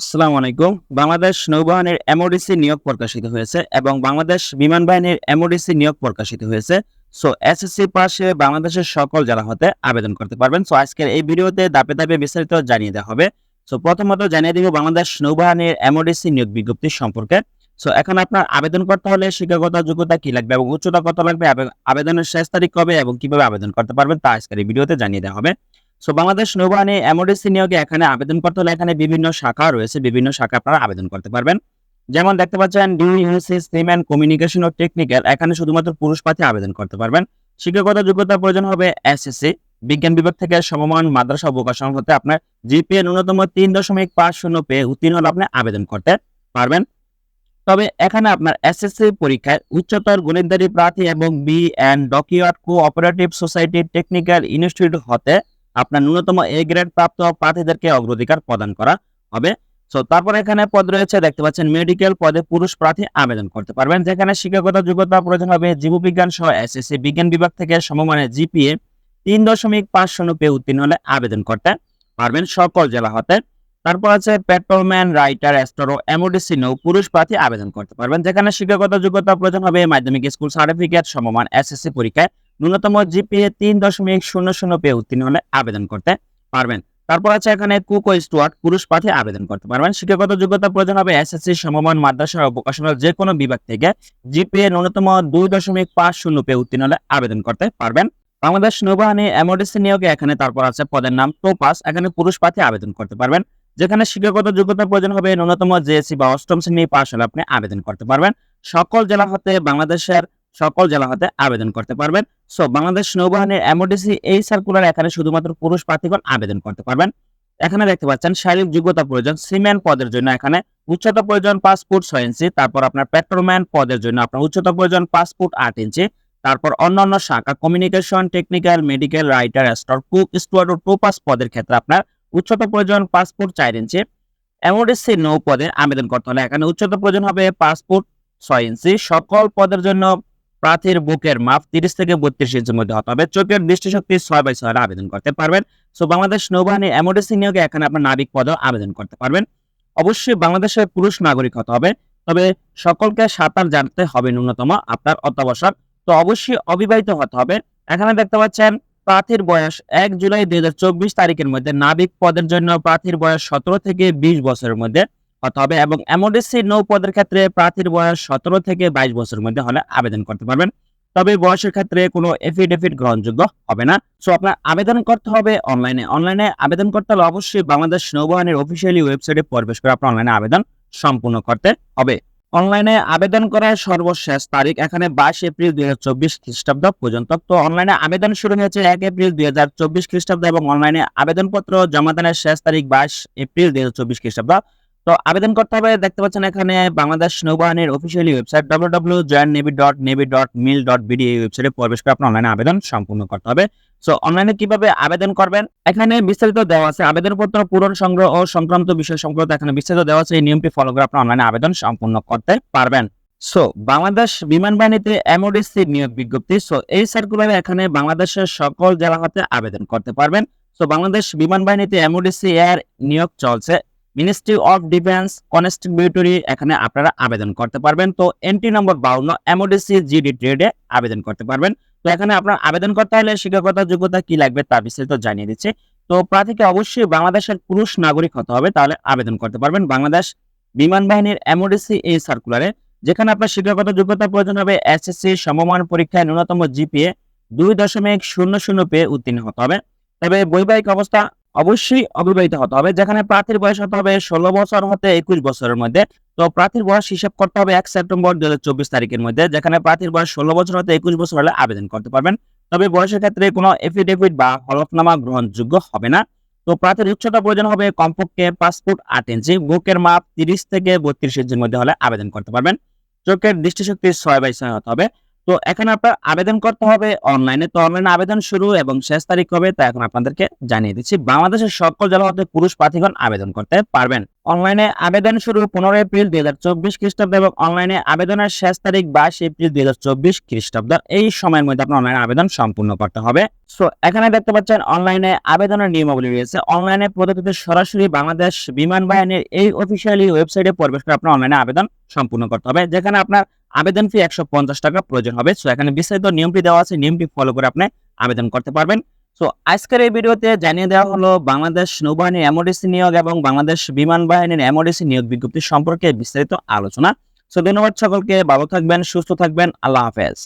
আসসালামু আলাইকুম। বাংলাদেশ নৌবাহিনীর এমওডিসি নিয়োগ প্রকাশিত হয়েছে এবং বাংলাদেশ বিমান বাহিনীর এমওডিসি নিয়োগ প্রকাশিত হয়েছে। সো এসএসসি পাশে বাংলাদেশের সকল জেলা হতে আবেদন করতে পারবেন। সো আজকের এই ভিডিওতে ধাপে ধাপে বিস্তারিত জানিয়ে দেওয়া হবে। সো প্রথমত জানিয়ে দিব বাংলাদেশ নৌবাহিনীর এমওডিসি নিয়োগ বিজ্ঞপ্তি সম্পর্কে। সো এখন আপনার আবেদন করতে হলে শিক্ষাগত যোগ্যতা কি লাগবে এবং উচ্চতা কত লাগবে? আবেদনের শেষ তারিখ কবে এবং কীভাবে আবেদন করতে পারবেন তা আজকের এই ভিডিওতে জানিয়ে দেওয়া হবে। সো বাংলাদেশ নৌবাহিনী এমওডিসি নিয়োগে এখানে আবেদন করতে হলে এখানে বিভিন্ন শাখা রয়েছে, বিভিন্ন শাখা আপনারা আবেদন করতে পারবেন। যেমন দেখতে পাচ্ছেন ডিউসি সিমেন্ট কমিউনিকেশন ও টেকনিক্যাল এখানে শুধুমাত্র পুরুষ প্রার্থী আবেদন করতে পারবেন। শিক্ষাগত যোগ্যতার প্রয়োজন হবে এসএসসি বিজ্ঞান বিভাগ থেকে সমমান মাদ্রাসা অবকাশন হতে আপনার জিপিএ ন্যূনতম তিন দশমিক পাঁচ শূন্য পেয়ে উত্তীর্ণ হলে আপনি আবেদন করতে পারবেন। তবে এখানে আপনার এসএসসি পরীক্ষায় উচ্চতর গণিতদারি প্রার্থী এবং B and dockyard cooperative society technical institute হতে আপনার ন্যূনতম এ গ্রেড প্রাপ্ত প্রার্থীদেরকে অগ্রাধিকার প্রদান করা হবে। সো তারপর এখানে পদ রয়েছে, দেখতে পাচ্ছেন মেডিকেল পদে পুরুষ প্রার্থী আবেদন করতে পারবেন। যেখানে শিক্ষাগত যোগ্যতা, প্রয়োজন হবে জীববিজ্ঞান সহ এসএসসি বিজ্ঞান বিভাগ থেকে সমমানের জিপিএ তিন দশমিক পাঁচ শূন্য উত্তীর্ণ হলে আবেদন করতে পারবেন সকল জেলা হতে। তারপর আছে পেট্রোলম্যান রাইটার এস্টোরো এমওডিসি নৌ পুরুষ প্রার্থী আবেদন করতে পারবেন। যেখানে শিক্ষাগত যোগ্যতা, প্রয়োজন হবে মাধ্যমিক স্কুল সার্টিফিকেট সমমান এসএসসি পরীক্ষায় ন্যূনতম জিপিএ তিন দশমিক শূন্য শূন্য পেয়ে উত্তীর্ণ হলে আবেদন করতে পারবেন। তারপর আছে এখানে কুক ও স্টুয়ার্ট পুরুষ প্রার্থী আবেদন করতে পারবেন। শিক্ষাগত যোগ্যতা প্রয়োজন হবে এসএসসি সমমান, মাদ্রাসা ও ভোকেশনাল যে কোনো বিভাগ থেকে। জিপিএ ন্যূনতম দুই দশমিক পাঁচ শূন্য পেয়ে উত্তীর্ণ হলে আবেদন করতে পারবেন। বাংলাদেশ নৌবাহিনী এমওডিসি নিয়োগে এখানে তারপর আছে পদের নাম টোপাস এখানে পুরুষ প্রার্থী আবেদন করতে পারবেন। যেখানে শিক্ষাগত যোগ্যতা প্রয়োজন হবে ন্যূনতম জেএসসি বা অষ্টম শ্রেণি পাশ হলে আপনি আবেদন করতে পারবেন। সকল জেলা হতে বাংলাদেশের সকল জেলা হতে আবেদন করতে পারবেন। সো বাংলাদেশ নৌবাহিনীর এমওডিসি এই সার্কুলার এখানে শুধুমাত্র পুরুষ প্রার্থীগণ আবেদন করতে পারবেন। এখানে দেখতে পাচ্ছেন, শারীরিক যোগ্যতা প্রয়োজন, সিমেন্ট পদের জন্য এখানে উচ্চতা প্রয়োজন ফুট ছয় ইঞ্চি, তারপর আপনার পেট্রোম্যান পদের জন্য আপনার উচ্চতা প্রয়োজন ফুট আট ইঞ্চি, তারপর অন্যান্য শাখা communication technical medical writer store cook steward ও টোপাস পদের ক্ষেত্রে আপনার উচ্চতা প্রয়োজন ফুট চার ইঞ্চি। এমওডিসি নৌ পদে আবেদন করতে হলে এখানে উচ্চতা প্রয়োজন হবে ফুট ছয় ইঞ্চি। সকল পদের জন্য প্রার্থীর বুকের মাপ তিরিশ থেকে বত্রিশ ইঞ্চের মধ্যে হতে হবে। চোখের দৃষ্টিশক্তি ছয় বাই ছয় আবেদন করতে পারবেন। সো বাংলাদেশ নৌবাহিনী এমওডিসি নিয়োগে এখানে আপনার নাবিক পদেও আবেদন করতে পারবেন। অবশ্যই বাংলাদেশের পুরুষ নাগরিক হতে হবে। তবে সকলকে সাঁতার জানতে হবে ন্যূনতম আপনার অত্যাবশ্যক। তো অবশ্যই অবিবাহিত হতে হবে। এখানে দেখতে পাচ্ছেন, প্রার্থীর বয়স এক জুলাই দুই হাজার চব্বিশ তারিখের মধ্যে। নাবিক পদের জন্য প্রার্থীর বয়স সতেরো থেকে বিশ বছরের মধ্যে। হতে হবে এবং এমওডিসি নৌ পদের ক্ষেত্রে প্রার্থীর বয়স সতেরো থেকে বাইশ বছরের মধ্যে হলে আবেদন করতে পারবেন। তবে বয়সের ক্ষেত্রে কোনো এফিডেভিট গ্রহণযোগ্য হবে না। সো আপনার আবেদন করতে হবে অনলাইনে অনলাইনে আবেদন করতে হলে অবশ্যই বাংলাদেশ নৌবাহিনীর অফিসিয়ালি ওয়েবসাইটে প্রবেশ করে আপনার অনলাইনে আবেদন সম্পূর্ণ করতে হবে। অনলাইনে আবেদন করার সর্বশেষ তারিখ এখানে বাইশ এপ্রিল দুই হাজার চব্বিশ খ্রিস্টাব্দ পর্যন্ত। তো অনলাইনে আবেদন শুরু হয়েছে এক এপ্রিল দুই হাজার চব্বিশ খ্রিস্টাব্দ এবং অনলাইনে আবেদনপত্র জমা জমাদানের শেষ তারিখ বাইশ এপ্রিল দুই হাজার চব্বিশ খ্রিস্টাব্দ। তো আবেদন করতে হবে দেখতে পাচ্ছেন এখানে বাংলাদেশ নৌবাহিনীর officially website W W join navy dot navy dot mil dot BD এই ওয়েবসাইটে প্রবেশ করে আপনার অনলাইনে আবেদন সম্পূর্ণ করতে হবে। সো অনলাইনে কীভাবে আবেদন করবেন? এখানে বিস্তারিত দেওয়া আছে। আবেদনপত্র, পূরণ সংগ্রহ ও সংক্রান্ত বিষয় সংক্রান্ত এখানে বিস্তারিত দেওয়া আছে। এই নিয়মটি ফলো করে আপনার অনলাইনে আবেদন সম্পূর্ণ করতে পারবেন। সো বাংলাদেশ বিমান বাহিনীতে এমওডিসি নিয়োগ বিজ্ঞপ্তি। সো এই সার্কুলারে এখানে বাংলাদেশের সকল জেলা হতে আবেদন করতে পারবেন। সো বাংলাদেশ বিমান বাহিনীতে এমওডিসি এর নিয়োগ চলছে। মিনিস্ট্রি অফ ডিফেন্স কনস্টিটিউটরি এখানে আপনারা আবেদন করতে পারবেন। তো এন্ট্রি নম্বর বাউন্ন এমওডিসি জিডি ট্রেডে আবেদন করতে পারবেন। তো এখানে আপনার আবেদন করতে হলে শিক্ষাগত যোগ্যতা কি লাগবে তা বিস্তারিত জানিয়ে দিচ্ছে। তো প্রার্থীকে অবশ্যই বাংলাদেশের পুরুষ নাগরিক হতে হবে, তাহলে আবেদন করতে পারবেন বাংলাদেশ বিমান বাহিনীর এমওডিসি এই সার্কুলারে যেখানে আপনার শিক্ষাগত যোগ্যতা প্রয়োজন হবে এসএসসি সমমান পরীক্ষায় ন্যূনতম জিপিএ দুই দশমিক শূন্য শূন্য পেয়ে উত্তীর্ণ হতে হবে। তবে বৈবাহিক অবস্থা অবশ্যই অবিবাহিত হতে হবে। যেখানে প্রার্থীর বয়স হতে হবে ষোলো বছর হতে একুশ বছরের মধ্যে। তো প্রার্থীর বয়স হিসাব করতে হবে এক সেপ্টেম্বর দুই তারিখের মধ্যে। যেখানে প্রার্থীর বয়স ষোলো বছর হতে একুশ বছর হলে আবেদন করতে পারবেন। তবে বয়সের ক্ষেত্রে কোনো এফিডেভিট বা হলফনামা গ্রহণযোগ্য হবে না। তো প্রার্থীর উচ্চতা প্রয়োজন হবে কমপক্ষে পাসপোর্ট আট ইঞ্চি। বুকের মাপ তিরিশ থেকে বত্রিশ ইঞ্চির মধ্যে হলে আবেদন করতে পারবেন। চোখের দৃষ্টিশক্তি ছয় বাই ছয় হতে হবে। তো এখানে আপনার আবেদন করতে হবে অনলাইনে তো অনলাইনে আবেদন শুরু এবং শেষ তারিখ হবে, তা এখন আপনাদেরকে জানিয়ে দিচ্ছি। বাংলাদেশের সকল জেলা হতে পুরুষ প্রার্থীগণ আবেদন করতে পারবেন। অনলাইনে আবেদন শুরু পনেরো এপ্রিল দুই হাজার চব্বিশ খ্রিস্টাব্দ এবং অনলাইনে আবেদনের শেষ তারিখ বাইশ এপ্রিল দুই হাজার চব্বিশ খ্রিস্টাব্দ। এই সময়ের মধ্যে আপনার অনলাইনে আবেদন সম্পূর্ণ করতে হবে। সো এখানে দেখতে পাচ্ছেন অনলাইনে আবেদনের নিয়মাবলী রয়েছে। অনলাইনে পদ্ধতিতে সরাসরি বাংলাদেশ বিমান বাহিনীর এই অফিসিয়ালি ওয়েবসাইটে প্রবেশ করে আপনার অনলাইনে আবেদন সম্পূর্ণ করতে হবে। যেখানে আপনার আবেদন ফি একশো পঞ্চাশ টাকা প্রয়োজন হবে। সো এখানে বিস্তারিত নিয়মটি দেওয়া আছে। নিয়মটি ফলো করে আপনি আবেদন করতে পারবেন। সো আজকের এই ভিডিওতে জানিয়ে দেওয়া হলো, বাংলাদেশ নৌবাহিনীর এমওডিসি নিয়োগ এবং বাংলাদেশ বিমান বাহিনীর এমওডিসি নিয়োগ বিজ্ঞপ্তি সম্পর্কে বিস্তারিত আলোচনা। সো ধন্যবাদ সকলকে। ভালো থাকবেন, সুস্থ থাকবেন। আল্লাহ হাফেজ।